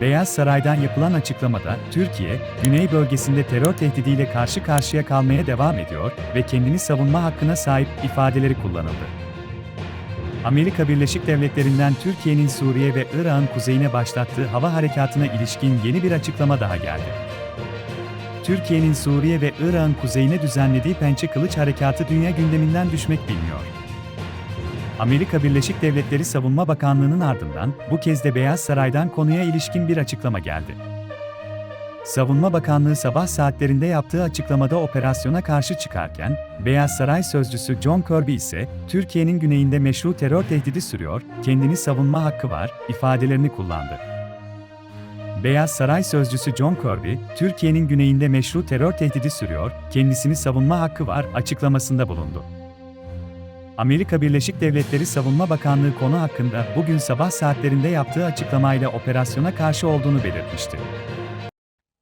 Beyaz Saray'dan yapılan açıklamada, Türkiye, Güney bölgesinde terör tehdidiyle karşı karşıya kalmaya devam ediyor ve kendini savunma hakkına sahip ifadeleri kullanıldı. Amerika Birleşik Devletleri'nden Türkiye'nin Suriye ve Irak'ın kuzeyine başlattığı hava harekatına ilişkin yeni bir açıklama daha geldi. Türkiye'nin Suriye ve Irak'ın kuzeyine düzenlediği Pençe Kılıç Harekatı dünya gündeminden düşmek bilmiyor. Amerika Birleşik Devletleri Savunma Bakanlığı'nın ardından bu kez de Beyaz Saray'dan konuya ilişkin bir açıklama geldi. Savunma Bakanlığı sabah saatlerinde yaptığı açıklamada operasyona karşı çıkarken, Beyaz Saray sözcüsü John Kirby ise, Türkiye'nin güneyinde meşru terör tehdidi sürüyor, kendini savunma hakkı var, ifadelerini kullandı. Beyaz Saray sözcüsü John Kirby, Türkiye'nin güneyinde meşru terör tehdidi sürüyor, kendisini savunma hakkı var açıklamasında bulundu. Amerika Birleşik Devletleri Savunma Bakanlığı konu hakkında bugün sabah saatlerinde yaptığı açıklamayla operasyona karşı olduğunu belirtmişti.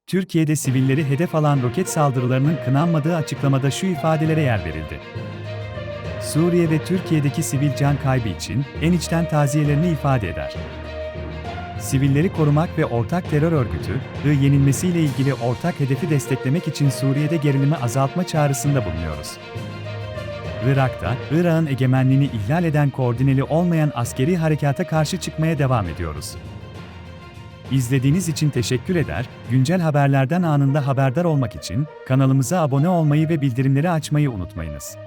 Türkiye'de sivilleri hedef alan roket saldırılarının kınanmadığı açıklamada şu ifadelere yer verildi. Suriye ve Türkiye'deki sivil can kaybı için en içten taziyelerini ifade eder. Sivilleri korumak ve ortak terör örgütü, I yenilmesiyle ilgili ortak hedefi desteklemek için Suriye'de gerilimi azaltma çağrısında bulunuyoruz. Irak'ta, Irak'ın egemenliğini ihlal eden koordineli olmayan askeri harekata karşı çıkmaya devam ediyoruz. İzlediğiniz için teşekkür eder, güncel haberlerden anında haberdar olmak için kanalımıza abone olmayı ve bildirimleri açmayı unutmayınız.